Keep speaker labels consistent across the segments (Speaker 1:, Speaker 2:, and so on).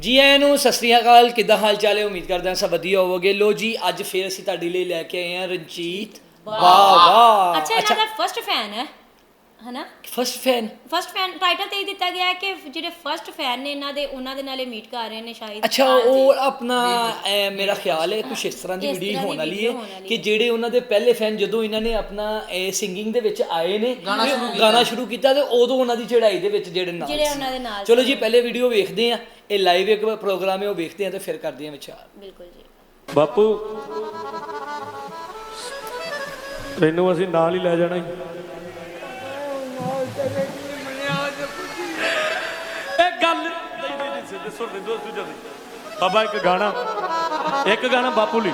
Speaker 1: ਜੀ ਆਇਆਂ ਨੂੰ ਸਤਿ ਸ੍ਰੀ ਅਕਾਲ ਕਿੱਦਾਂ ਹਾਲ ਚਾਲ ਹੈ? ਉਮੀਦ ਕਰਦਾ ਹਾਂ ਸਭ ਵਧੀਆ ਹੋਵੋਗੇ। ਲੋ ਜੀ ਅੱਜ ਫੇਰ ਅਸੀਂ ਤੁਹਾਡੇ ਲਈ ਲੈ ਕੇ ਆਏ ਹਾਂ ਰਣਜੀਤ ਵਾਹ ਵਾਹ।
Speaker 2: ਅੱਛਾ ਇਹਨਾਂ ਦਾ ਫਰਸਟ ਫੈਨ ਹੈ। ਹਨਾ
Speaker 1: first fan
Speaker 2: first fan title ਤੇ ਹੀ ਦਿੱਤਾ ਗਿਆ ਹੈ ਕਿ ਜਿਹੜੇ ਫਰਸਟ ਫੈਨ ਨੇ ਇਹਨਾਂ ਦੇ ਉਹਨਾਂ ਦੇ ਨਾਲੇ ਮੀਟ ਕਰ ਰਹੇ ਨੇ ਸ਼ਾਇਦ
Speaker 1: ਅੱਛਾ। ਉਹ ਆਪਣਾ ਐ, ਮੇਰਾ ਖਿਆਲ ਹੈ ਕੁਝ ਇਸ ਤਰ੍ਹਾਂ ਦੀ
Speaker 2: ਇਸ
Speaker 1: ਵੀਡੀਓ
Speaker 2: ਤਰ੍ਹਾਂ ਦੀ
Speaker 1: ਹੋਣ ਵਾਲੀ
Speaker 2: video
Speaker 1: ਹੈ
Speaker 2: ਵਾਲੀ
Speaker 1: ਕਿ। ਜਿਹੜੇ ਉਹਨਾਂ ਦੇ ਪਹਿਲੇ ਫੈਨ ਜਦੋਂ ਇਹਨਾਂ ਨੇ ਆਪਣਾ ਸਿੰਗਿੰਗ ਦੇ ਵਿੱਚ ਆਏ ਨੇ
Speaker 3: ਗਾਣਾ ਸ਼ੁਰੂ ਕੀਤਾ।
Speaker 1: ਗਾਣਾ ਸ਼ੁਰੂ ਕੀਤਾ ਤੇ ਉਦੋਂ ਉਹਨਾਂ ਦੀ ਚੜਾਈ ਦੇ ਵਿੱਚ ਜਿਹੜੇ ਨਾਲ
Speaker 2: ਜਿਹੜੇ
Speaker 1: ਸੀ।
Speaker 2: ਉਹਨਾਂ ਦੇ ਨਾਲ
Speaker 1: ਚਲੋ ਜੀ ਪਹਿਲੇ ਵੀਡੀਓ ਵੇਖਦੇ ਆ ਇਹ ਲਾਈਵ ਇੱਕ ਪ੍ਰੋਗਰਾਮ ਹੈ ਉਹ ਵੇਖਦੇ ਆ ਤੇ ਫਿਰ ਕਰਦੇ ਆ ਵਿਚਾਰ
Speaker 2: ਬਿਲਕੁਲ ਜੀ
Speaker 4: ਬਾਪੂ ਤੈਨੂੰ ਅਸੀਂ ਨਾਲ ਹੀ ਲੈ ਜਾਣਾ ਈ। ਇਹ ਗੱਲ ਨਹੀਂ ਨਹੀਂ ਨਹੀਂ ਸਿੱਧੇ ਸੁਣ ਦੇ ਦੋਸਤ ਦੂਜਾ ਨਹੀਂ ਬਾਬਾ ਇੱਕ ਗਾਣਾ। ਇੱਕ ਗਾਣਾ ਬਾਪੂ ਲਈ।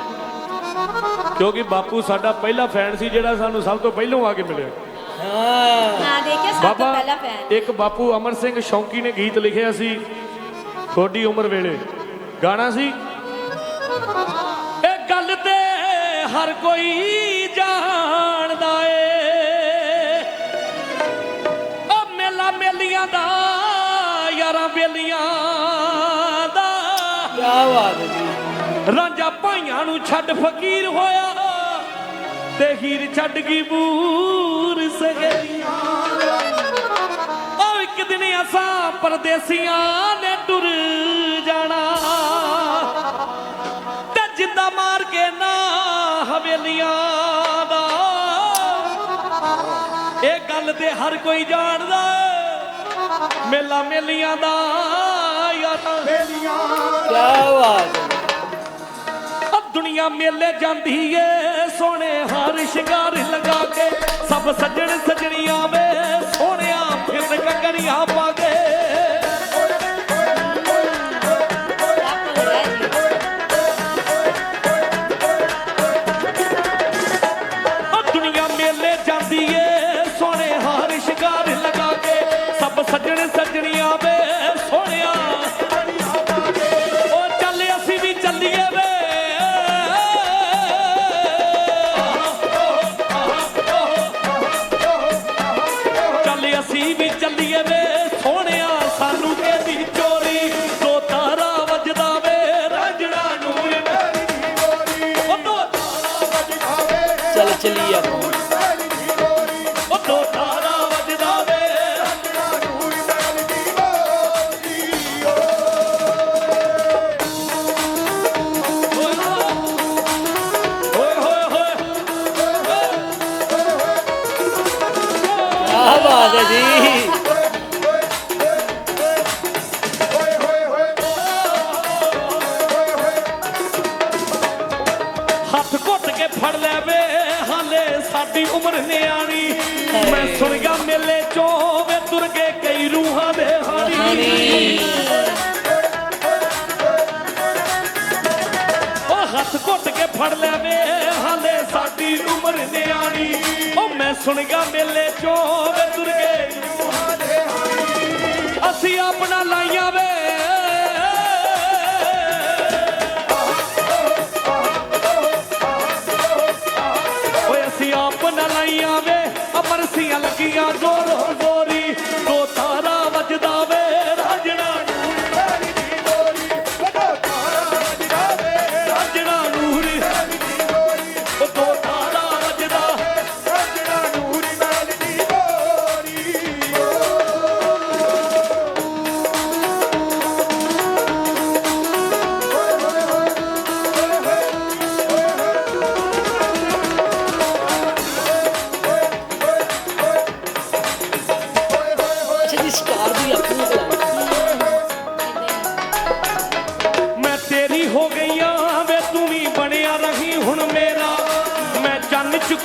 Speaker 4: ਕਿਉਂਕਿ ਬਾਪੂ ਸਾਡਾ ਪਹਿਲਾ ਫੈਨ ਸੀ ਜਿਹੜਾ ਸਾਨੂੰ ਸਭ ਤੋਂ ਪਹਿਲਾਂ ਆ ਕੇ ਮਿਲਿਆ।
Speaker 1: ਹਾਂ।
Speaker 2: ਨਾ ਦੇਖਿਆ ਸਭ ਤੋਂ
Speaker 4: ਬਾਬਾ
Speaker 2: ਪਹਿਲਾ ਫੈਨ
Speaker 4: ਇੱਕ ਬਾਪੂ ਅਮਰ ਸਿੰਘ ਸ਼ੌਂਕੀ ਨੇ ਗੀਤ ਲਿਖਿਆ ਸੀ ਥੋੜੀ ਉਮਰ ਵੇਲੇ। ਗਾਣਾ ਸੀ ਇਹ ਗੱਲ ਤੇ ਹਰ ਕੋਈ ਯਾਰਾਂ ਬੇਲੀਆਂ ਦਾ।
Speaker 1: ਕੀ ਬਾਤ ਹੈ ਜੀ।
Speaker 4: ਰਾਂਝਾ ਭਾਈਆਂ ਨੂੰ ਛੱਡ ਫਕੀਰ ਹੋਇਆ ਤੇ ਹੀਰ ਛੱਡ ਗਈ ਬੂਰ ਸਗਰੀਆਂ ਉਹ ਇੱਕ ਦਿਨ ਅਸਾਂ ਪਰਦੇਸੀਆਂ ਨੇ ਟੁਰ ਜਾਣਾ ਤੇ ਜਿੰਦਾ ਮਾਰ ਕੇ ਨਾ ਹਵੇਲੀਆਂ ਦਾ। ਇਹ ਗੱਲ ਤੇ ਹਰ ਕੋਈ ਜਾਣਦਾ। ਮੇਲਾ ਮੇਲੀਆਂ ਦਾ ਯਾਰਾਂ। ਬੇਲੀਆਂ
Speaker 1: ਕੀ ਬਾਤ ਹੈ।
Speaker 4: ਦੁਨੀਆ ਮੇਲੇ ਜਾਂਦੀ ਏ ਸੋਹਣੇ ਹਾਰ ਸ਼ਿੰਗਾਰ ਲਗਾ ਕੇ ਸਭ ਸੱਜਣ
Speaker 1: no
Speaker 4: ਹੱਥ ਘੁੱਟ ਕੇ ਫੜ ਲੈ ਵੇ ਹਾਲੇ ਸਾਡੀ ਉਮਰ ਨਿਆਣੀ। ਮੈਂ ਸੁਣ ਗਿਆ ਮੇਲੇ ਚੋਂ ਵੇ ਤੁਰ ਗਏ ਕਈ ਰੂਹਾਂ ਦੇ ਹਾਣੀ। ਉਹ ਹੱਥ ਘੁੱਟ ਕੇ ਫੜ ਲੈ ਵੇ ਹਾਲੇ ਸਾਡੀ ਉਮਰ ਨਿਆਣੀ। ਉਹ ਮੈਂ ਸੁਣ ਗਿਆ ਮੇਲੇ ਚੋਂ ਵੇ ਤੁਰ ਗਏ ਅਸੀਂ ਆਪਣਾ ਲਾਈਆਂ ਵੇ। ਅਮਰ ਸੀਆਂ ਲੱਗੀਆਂ ਜ਼ੋਰ ਗੋਰੀ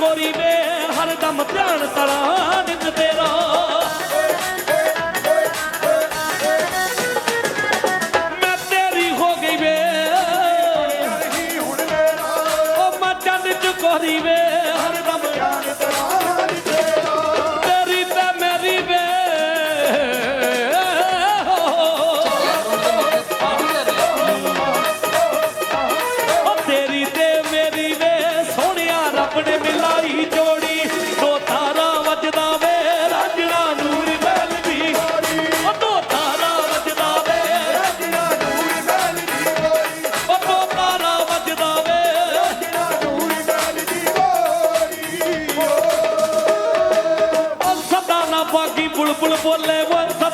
Speaker 4: ਚੰਨ ਚਕੋਰੀ ਵੇ ਹਰਦਮ ਧਿਆਨ ਤੜਾ ਨਿਤ ਤੇਰਾ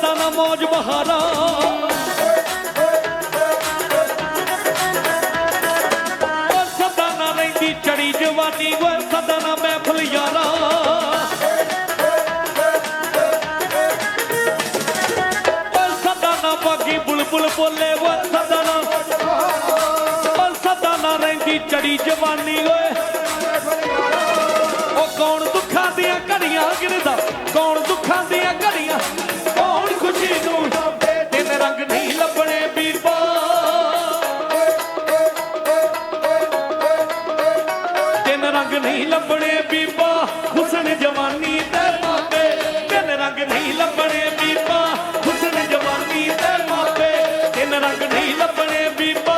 Speaker 4: ਵਾ ਨਾ ਮੌਜ ਬਹਾਰਾ। ਓ ਸਦਾ ਨਾ ਰਹਿੰਦੀ ਚੜੀ ਜਵਾਨੀ ਵਾ ਸਦਾ ਨਾ ਮਹਿਫਲ ਯਾਰਾ। ਓ ਸਦਾ ਨਾ ਬਾਗੀ ਬੁਲਬੁਲ ਬੋਲੇ ਵਾ ਸਦਾ ਨਾ ਓ ਸਦਾ ਨਾ ਰਹਿੰਦੀ ਚੜੀ ਜਵਾਨੀ, ਓਏ। ਉਹ ਕੌਣ ਦੁੱਖਾਂ ਦੀਆਂ ਘੜੀਆਂ ਗਿਰਦਾ ਕੌਣ ਦੁੱਖਾਂ ਦੀਆਂ ਦਿਨ ਰੰਗ ਨਹੀਂ ਲੱਭਣੇ ਬੀਬਾ, ਹੁਸਨ ਜਵਾਨੀ ਤੇ ਮਾਪੇ। ਦਿਨ ਰੰਗ ਨਹੀਂ ਲੱਭਣੇ ਬੀਬਾ, ਹੁਸਨ ਜਵਾਨੀ ਤੇ ਮਾਪੇ। ਤਿੰਨ ਰੰਗ ਨਹੀਂ ਲੱਭਣੇ ਬੀਬਾ,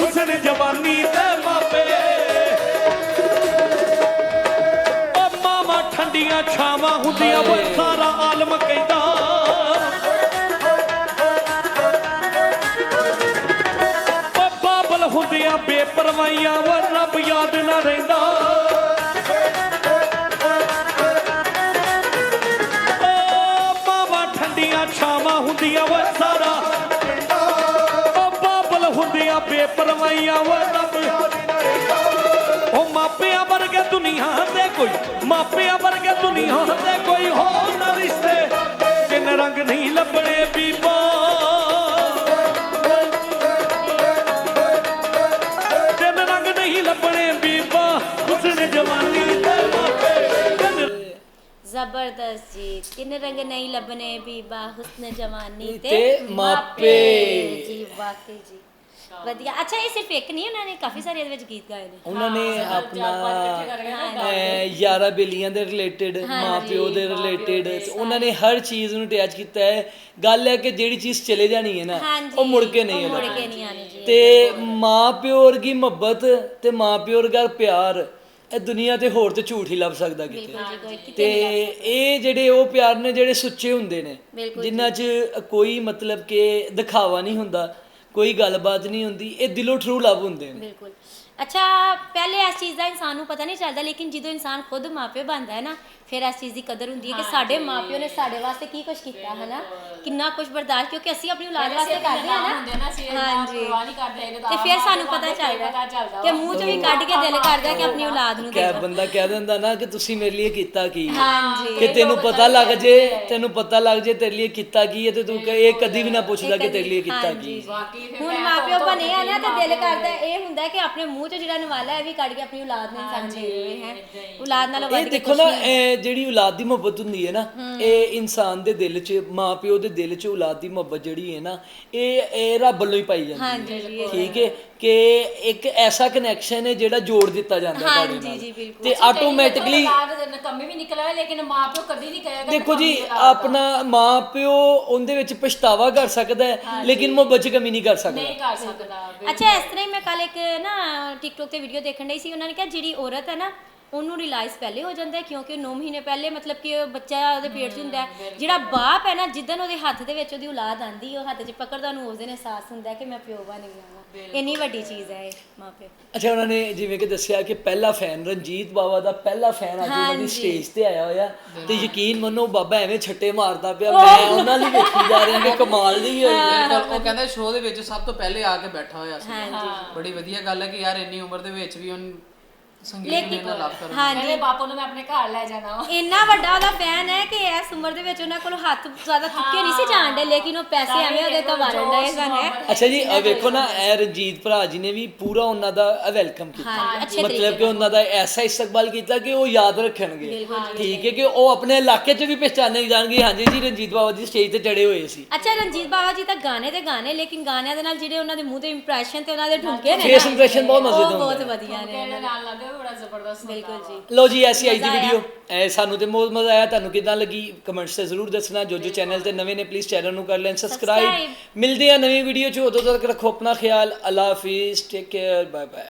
Speaker 4: ਹੁਸਨ ਜਵਾਨੀ ਤੇ ਮਾਪੇ। ਓ ਮਾਵਾ ਠੰਡੀਆਂ ਛਾਵਾਂ ਹੁੰਦੀਆਂ ਓ ਸਾਰਾ ਆਲਮ ਕਹਿੰਦਾ। ਬਾਬਲ ਹੁੰਦੀਆਂ ਬੇਪਰਵਾਹੀਆਂ ਓ ਰੱਬ ਯਾਦ ਨਾ ਰਹਿੰਦਾ। ਓ ਮਾਵਾ ਠੰਡੀਆਂ ਛਾਵਾਂ ਹੁੰਦੀਆਂ ਵਾ ਸਾਰਾ। ਓ ਬਾਬਲ ਹੁੰਦੀਆਂ ਬੇਪਰਵਾਹੀਆਂ ਓ ਰੱਬ। ਉਹ ਮਾਪਿਆਂ ਵਰਗੇ ਦੁਨੀਆ ਦੇ ਕੋਈ, ਮਾਪਿਆਂ ਵਰਗੇ ਦੁਨੀਆ ਤੇ ਕੋਈ ਹੋਰ ਨਾ ਰਿਸ਼ਤੇ। ਜਿੰਨ ਰੰਗ ਨਹੀਂ ਲੱਭਣੇ ਬੀਬਾ।
Speaker 2: ਜ਼ਬਰਦਸਤ ਜੀ ਕਿੰਨੇ ਰੰਗ ਨਹੀਂ ਲੱਭਨੇ ਬੀਬਾ ਹੁਸਨ ਜਵਾਨੀ
Speaker 1: ਤੇ ਮਾਪੇ।
Speaker 2: ਜੀ ਵਾਕਈ ਜੀ ਵਧੀਆ ਅੱਛਾ ਇਹ ਸਿਰਫ ਇੱਕ ਨਹੀਂ ਉਹਨਾਂ ਨੇ ਕਾਫੀ ਸਾਰੇ ਇਹਦੇ ਵਿੱਚ ਗੀਤ ਗਾਏ ਨੇ
Speaker 1: ਉਹਨਾਂ ਨੇ ਆਪਣਾ ਅਹ, ਯਾਰਾਂ ਬੇਲੀਆਂ ਦੇ ਰਿਲੇਟਡ ਮਾਪਿਓ ਦੇ ਰਿਲੇਟਡ ਉਹਨਾਂ ਨੇ ਹਰ ਚੀਜ਼ ਨੂੰ ਅਟੈਚ ਕੀਤਾ ਹੈ ਗੱਲ ਹੈ ਕਿ ਜਿਹੜੀ ਚੀਜ਼ ਚਲੇ ਜਾਣੀ ਹੈ ਨਾ
Speaker 2: ਹਾਂਜੀ
Speaker 1: ਉਹ ਮੁੜ ਕੇ ਨਹੀਂ
Speaker 2: ਉਹ ਮੁੜ
Speaker 1: ਆਉਣਾ
Speaker 2: ਕੇ ਨਹੀਂ ਆਣੀ
Speaker 1: ਤੇ ਮਾਪਿਓ ਵਰਗੀ ਮੁਹੱਬਤ ਤੇ ਮਾਪਿਓ ਵਰਗਾ ਪਿਆਰ ਇਹ ਦੁਨੀਆ ਤੇ ਹੋਰ ਤੇ ਝੂਠ ਹੀ ਲੱਭ ਸਕਦਾ ਕਿਤੇ।
Speaker 2: ਬਿਲਕੁਲ ਜੀ ਕੋਈ ਕਿਤੇ
Speaker 1: ਤੇ ਇਹ ਜਿਹੜੇ ਉਹ ਪਿਆਰ ਨੇ ਜਿਹੜੇ ਸੁੱਚੇ ਹੁੰਦੇ ਨੇ
Speaker 2: ਬਿਲਕੁਲ
Speaker 1: ਜਿਨ੍ਹਾਂ 'ਚ ਕੋਈ ਮਤਲਬ ਕਿ ਦਿਖਾਵਾ ਨਹੀਂ ਹੁੰਦਾ ਕੋਈ ਗੱਲਬਾਤ ਨਹੀਂ ਹੁੰਦੀ ਇਹ ਦਿਲੋਂ ਟਰੂ ਲਵ ਹੁੰਦੇ ਨੇ।
Speaker 2: ਬਿਲਕੁਲ। ਅੱਛਾ ਪਹਿਲੇ ਇਸ ਚੀਜ਼ ਦਾ ਇਨਸਾਨ ਨੂੰ ਪਤਾ ਨਹੀਂ ਚੱਲਦਾ ਲੇਕਿਨ ਜਦੋਂ ਇਨਸਾਨ ਖੁਦ ਮਾਪਿਓ ਬਣਦਾ ਹੈ ਨਾ ਫਿਰ ਇਸ ਚੀਜ਼ ਦੀ ਕਦਰ ਹੁੰਦੀ ਹੈ ਕਿ ਸਾਡੇ ਮਾਪਿਓ ਨੇ ਸਾਡੇ ਵਾਸਤੇ ਕੀ ਕੁਝ ਕੀਤਾ ਹੈ ਨਾ? ਕਿੰਨਾ ਕੁਝ ਬਰਦਾਸ਼ਤ ਕਿਉਂਕਿ ਅਸੀਂ ਆਪਣੀ ਔਲਾਦ ਵਾਸਤੇ ਕਰਦੇ ਹਾਂ ਨਾ। ਹਾਂਜੀ। ਤੇ ਫਿਰ ਸਾਨੂੰ ਪਤਾ ਚੱਲਦਾ ਕਿ ਮੂੰਹ ਚੋਂ ਵੀ ਕੱਢ ਕੇ ਦਿਲ ਕਰਦਾ ਕਿ ਆਪਣੀ ਔਲਾਦ ਨੂੰ
Speaker 1: ਕਿ
Speaker 2: ਦੇ
Speaker 1: ਬੰਦਾ ਕਹਿ ਦਿੰਦਾ ਨਾ ਕਿ ਤੁਸੀਂ ਮੇਰੇ ਲਈ ਕੀਤਾ ਕੀ।
Speaker 2: ਹਾਂਜੀ।
Speaker 1: ਕਿ ਤੈਨੂੰ ਪਤਾ ਲੱਗ ਜੇ ਤੈਨੂੰ ਪਤਾ ਲੱਗ ਜੇ ਤੇਰੇ ਲਈ ਕੀਤਾ ਕੀ ਹੈ ਤੇ ਤੂੰ ਕਹੇ ਇਹ ਕਦੀ ਵੀ ਨਾ ਪੁੱਛਦਾ ਕਿ ਤੇਰੇ ਲਈ ਕੀਤਾ ਕੀ।
Speaker 2: ਹੁਣ ਮਾਪਿਓ ਬਣੇ ਆ ਨਾ ਤੇ ਦਿਲ ਕਰਦਾ ਇਹ ਹੁੰਦਾ ਕਿ ਆਪਣੇ ਮੂੰਹ ਚੋਂ ਜਿਹੜਾ ਨਵਾਲਾ ਹੈ ਵੀ ਕੱਢ ਕੇ ਆਪਣੀ ਔਲਾਦ ਨੂੰ ਇਨਸਾਨ ਦੇ ਦੇਵੇ ਹੈ। ਔਲਾਦ ਨਾਲ
Speaker 1: ਇਹ
Speaker 2: ਵੱਧ ਕੇ
Speaker 1: ਦੇਖੋ ਨਾ ਇਹ ਜਿਹੜੀ ਔਲਾਦ ਦੀ ਮੁਹੱਬਤ ਹੁੰਦੀ ਹੈ ਨਾ ਇਹ ਇਨਸਾਨ ਦੇ ਦਿਲ 'ਚ ਮਾਪਿਓ ਦੇ ਦਿਲ 'ਚ ਔਲਾਦ ਦੀ ਮੁਹੱਬਤ ਜਿਹੜੀ ਹੈ ਨਾ ਇਹ ਇਹ ਰੱਬ ਵੱਲੋਂ ਹੀ ਪਾਈ ਜਾਂਦੀ
Speaker 2: ਹਾਂਜੀ
Speaker 1: ਹੈ
Speaker 2: ਜੀ
Speaker 1: ਠੀਕ ਹੈ? ਕਿ ਇੱਕ ਐਸਾ ਕਨੈਕਸ਼ਨ ਹੈ ਜਿਹੜਾ ਜੋੜ ਦਿੱਤਾ ਜਾਂਦਾ ਹੈ ਤੁਹਾਡੇ
Speaker 2: ਹਾਂਜੀ
Speaker 1: ਨਾਲ।
Speaker 2: ਜੀ ਬਿਲਕੁਲ।
Speaker 1: ਤੇ ਆਟੋਮੈਟਿਕਲੀ
Speaker 3: ਨਕਮੀ ਵੀ ਨਿਕਲਿਆ ਲੇਕਿਨ ਮਾਂ ਪਿਓ ਕਦੀ ਨਹੀਂ ਕਹੇਗਾ
Speaker 1: ਦੇਖੋ ਜੀ ਆਪਣਾ ਮਾਂ ਪਿਓ ਉਹਦੇ ਵਿੱਚ ਪਛਤਾਵਾ ਕਰ ਸਕਦਾ ਹੈ ਲੇਕਿਨ ਮੁਹੱਬਤ 'ਚ ਕਮੀ ਨਹੀਂ ਕਰ ਸਕਦਾ।
Speaker 3: ਨਹੀਂ ਕਰ ਸਕਦਾ
Speaker 2: ਅੱਛਾ ਇਸ ਤਰ੍ਹਾਂ ਹੀ ਮੈਂ ਕੱਲ ਇੱਕ ਨਾ ਟਿਕਟੋਕ ਤੇ ਵੀਡੀਓ ਦੇਖਣ ਡਈ ਸੀ ਉਹਨਾਂ ਨੇ ਕਿਹਾ ਜਿਹੜੀ ਔਰਤ ਹੈ ਨਾ ਉਹਨੂੰ ਰਿਲਾਈਜ਼ ਪਹਿਲੇ ਹੋ ਜਾਂਦਾ ਹੈ ਕਿਉਂਕਿ 9 ਮਹੀਨੇ ਪਹਿਲੇ ਮਤਲਬ ਕਿ ਉਹ ਬੱਚਾ ਉਹਦੇ ਪੇਟ 'ਚ ਹੁੰਦਾ ਹੈ। ਜਿਹੜਾ ਬਾਪ ਹੈ ਨਾ ਜਿੱਦਨ ਉਹਦੇ ਹੱਥ ਦੇ ਵਿੱਚ ਉਹਦੀ ਔਲਾਦ ਆਂਦੀ ਉਹ ਹੱਥ 'ਚ ਪਕੜਦਾ ਉਹਨੂੰ ਉਸ ਦਿਨ ਅਹਿਸਾਸ ਹੁੰਦਾ ਹੈ ਕਿ ਮੈਂ ਪਿਓ ਬਣ ਗਿਆ ਹਾਂ। ਇੰਨੀ ਵੱਡੀ ਚੀਜ਼ ਹੈ ਇਹ ਮਾਪੇ
Speaker 1: ਅੱਛਾ ਉਹਨਾਂ ਨੇ ਜਿਵੇਂ ਕਿ ਦੱਸਿਆ ਕਿ ਪਹਿਲਾ ਫੈਨ ਰਣਜੀਤ ਬਾਵਾ ਦਾ ਪਹਿਲਾ ਫੈਨ ਅੱਜ ਉਹਨਾਂ ਦੀ ਸਟੇਜ ਤੇ ਆਇਆ ਹੋਇਆ। ਤੇ ਯਕੀਨ ਮੰਨੋ ਬਾਬਾ ਐਵੇਂ ਛੱਟੇ ਮਾਰਦਾ ਪਿਆ। ਮੈਂ ਉਹਨਾਂ ਲਈ ਵੇਖੀ ਜਾ ਰਿਹਾ ਕਿ ਕਮਾਲ ਦੀ ਹੋਈ।
Speaker 5: ਬਿਲਕੁਲ। ਉਹ ਕਹਿੰਦਾ ਸ਼ੋਅ ਦੇ ਵਿੱਚ ਸਭ ਤੋਂ ਪਹਿਲੇ ਆ ਕੇ ਬੈਠਾ ਹੋਇਆ ਸੀ। ਬੜੀ ਵਧੀਆ ਗੱਲ ਹੈ ਕਿ ਯਾਰ ਇੰਨੀ ਉਮਰ ਦੇ ਵਿੱਚ ਵੀ ਉਹਨ ਸੰਗੀਤ ਨੂੰ ਕਰਨਾ
Speaker 2: ਹਾਂਜੀ।
Speaker 3: ਮੇਰੇ ਬਾਪੂ ਨੂੰ ਮੈਂ ਆਪਣੇ ਘਰ ਲੈ ਜਾਣਾ ਵਾ।
Speaker 2: ਇੰਨਾ ਵੱਡਾ ਉਹਦਾ ਫੈਨ ਹੈ ਕਿ ਇਸ ਉਮਰ ਦੇ ਵਿੱਚ ਉਹਨਾਂ ਕੋਲ ਹੱਥ ਜ਼ਿਆਦਾ ਚੁੱਕੇ ਨਹੀਂ ਸੀ ਜਾਣਦੇ ਲੇਕਿਨ ਉਹ ਪੈਸੇ ਐਵੇਂ ਉਹਦੇ ਤੋਂ ਵਾਰਨ ਡਏ ਸਨ ਹੈ।
Speaker 1: ਅੱਛਾ ਜੀ ਇਹ ਵੇਖੋ ਨਾ ਇਹ ਰਣਜੀਤ ਭਰਾ ਜੀ ਨੇ ਵੀ ਪੂਰਾ ਉਹਨਾਂ ਦਾ ਵੈਲਕਮ ਕੀਤਾ।
Speaker 2: ਹਾਂਜੀ ਅੱਛੇ
Speaker 1: ਮਤਲਬ ਕਿ ਉਹਨਾਂ ਦਾ ਐਸਾ ਇਸਤਕਬਾਲ ਕੀਤਾ ਕਿ ਉਹ ਯਾਦ ਰੱਖਣਗੇ। ਠੀਕ ਹੈ ਕਿ ਉਹ ਆਪਣੇ ਇਲਾਕੇ 'ਚ ਵੀ ਪਹਿਚਾਨੇ ਜਾਣਗੇ। ਹਾਂਜੀ ਜੀ ਰਣਜੀਤ ਬਾਵਾ ਜੀ ਸਟੇਜ ਤੇ ਚੜੇ ਹੋਏ ਸੀ।
Speaker 2: ਅੱਛਾ ਰਣਜੀਤ ਬਾਵਾ ਜੀ ਤਾਂ ਗਾਣੇ ਤੇ ਗਾਣੇ ਲੇਕਿਨ ਗਾਣਿਆਂ ਦੇ ਨਾਲ ਜਿਹੜੇ ਉਹਨਾਂ ਦੇ ਮੂੰਹ ਦੇ ਇੰਪ੍ਰੈਸ਼ਨ ਤੇ ਉਹਨਾਂ ਦੇ ਢੁੰਕੇ ਨੇ
Speaker 1: ਫੇਸ
Speaker 2: ਨਾ,
Speaker 1: ਇੰਪ੍ਰੈਸ਼ਨ ਬਹੁਤ ਮਜ਼ੇ
Speaker 2: ਉਹ
Speaker 1: ਦਾ
Speaker 2: ਬਹੁਤ
Speaker 1: ਹੁੰਦਾ
Speaker 2: ਵਧੀਆ ਨੇ।
Speaker 3: ਨਾਲ ਲੱਗੇ ਬੜਾ ਜ਼ਬਰਦਸਤ
Speaker 2: ਬਿਲਕੁਲ ਜੀ।
Speaker 1: ਲੋ ਜੀ ਐਸੀ ਆਈ ਦੀ ਵੀਡੀਓ। ਐ ਸਾਨੂੰ ਤੇ ਬਹੁਤ ਮਜ਼ਾ ਆਇਆ। ਤੁਹਾਨੂੰ ਕਿਦਾਂ ਲੱਗੀ? ਕਮੈਂਟਸ ਤੇ ਜ਼ਰੂਰ ਦੱਸਣਾ। ਜੋ ਜੋ ਚੈਨਲ ਤੇ ਨਵੇਂ ਨੇ ਪਲੀਜ਼ ਚੈਨਲ ਨੂੰ ਕਰ ਲੈਣ। ਸਬਸਕ੍ਰਾਈਬ। ਮਿਲਦੇ ਆ ਨਵੀਂ ਵੀਡੀਓ ਚ। ਉਦੋਂ ਤੱਕ ਰੱਖੋ ਆਪਣਾ ਖਿਆਲ। ਅੱਲਾ ਹਾਫਿਜ਼। Take care bye bye